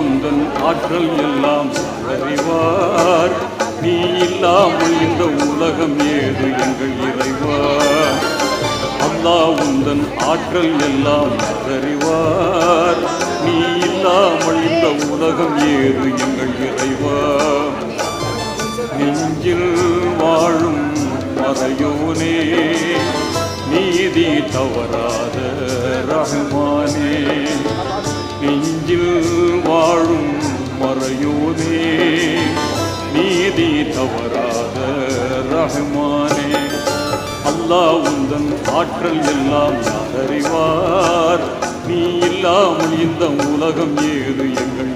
ஆற்றல் எல்லாம் அறிவார் நீ இல்லாமல் இந்த உலகம் ஏது எங்கள் இறைவா அல்லா உந்தன் ஆற்றல் எல்லாம் அறிவார் நீ இல்லாமல் இந்த உலகம் ஏது எங்கள் இறைவா நெஞ்சில் வாழும் மறையோனே நீதி தவறாத ரஹ்மானே நெஞ்சில் வாழும் மறையோனே நீதி தவறாத ரஹ்மானே. அல்லா உந்தன் ஆற்றல் எல்லாம் அறிவார் நீ இல்லாமல் இந்த உலகம் ஏது? எங்கள்